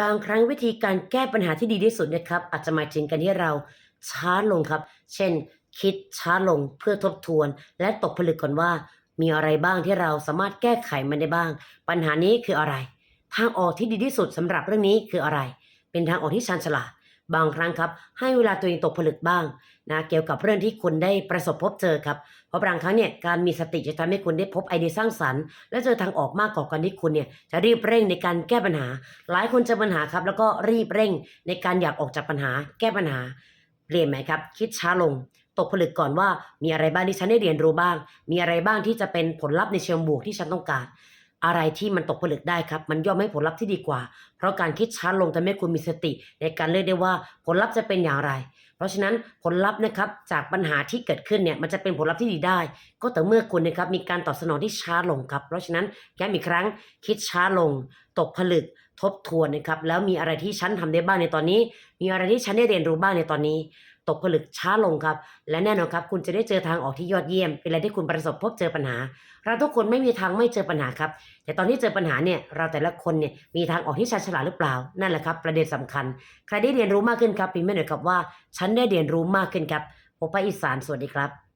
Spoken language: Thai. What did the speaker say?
บางครั้งวิธีการแก้ปัญหาที่ดีที่สุดนะครับอาจจะหมายถึงการที่เราช้าลงครับ เช่น คิดช้าลงเพื่อทบทวน และตกผลึกก่อนว่า มีอะไรบ้างที่เราสามารถแก้ไขมันได้บ้าง ปัญหานี้คืออะไร ทางออกที่ดีที่สุดสำหรับเรื่องนี้คืออะไร เป็นทางออกที่ชาญฉลาด บางครั้งครับ ให้เวลาตัวเองตกผลึกบ้างนะเกี่ยวกับเรื่องที่คุณได้ประสบพบเจอครับ เพราะบางครั้งเนี่ยการมีสติจะทำให้คุณได้พบไอเดียสร้างสรรค์และเจอทางออกมากกว่าการที่คุณเนี่ยจะรีบเร่งในการแก้ปัญหา หลายคนเจอปัญหาครับ แล้วก็รีบเร่งในการอยากออกจากปัญหา แก้ปัญหาเปลี่ยนไหมครับ คิดช้าลงตกผลึกก่อนว่ามีอะไรบ้างที่ฉันได้เรียนรู้บ้าง มีอะไรบ้างที่จะเป็นผลลัพธ์ในเชิงบวกที่ฉันต้องการ อะไรที่มันตกผลึกได้ครับ มันย่อมให้ผลลัพธ์ที่ดีกว่า เพราะการคิดช้าลงทำให้คุณมีสติ ในการเลือกได้ว่าผลลัพธ์จะเป็นอย่างไร เพราะฉะนั้นผลลัพธ์นะครับจากปัญหาที่เกิดขึ้นเนี่ยมันจะเป็นผลลัพธ์ที่ดีได้ ก็แต่เมื่อคุณนะครับมีการตอบสนองที่ช้าลงครับ เพราะฉะนั้นย้ำอีกครั้งคิดช้าลง ตกผลึกทบทวนนะครับแล้วมีอะไรที่ฉันทำได้บ้างในตอนนี้ มีอะไรที่ฉันได้เรียนรู้บ้างในตอนนี้ ตกผลึกช้าลงครับ และแน่นอนครับ คุณจะได้เจอทางออกที่ยอดเยี่ยม เป็นอะไรที่คุณประสบพบเจอปัญหา เราทุกคนไม่มีทางไม่เจอปัญหาครับ แต่ตอนที่เจอปัญหาเนี่ยเราแต่ละคนเนี่ยมีทางออกที่ชาญฉลาดหรือเปล่านั่นแหละครับ ประเด็นสำคัญ ใครได้เรียนรู้มากขึ้นครับพิมพ์ไม่หน่อยครับว่า ฉันได้เรียนรู้มากขึ้นครับผมไปอีสานสวัสดีครับ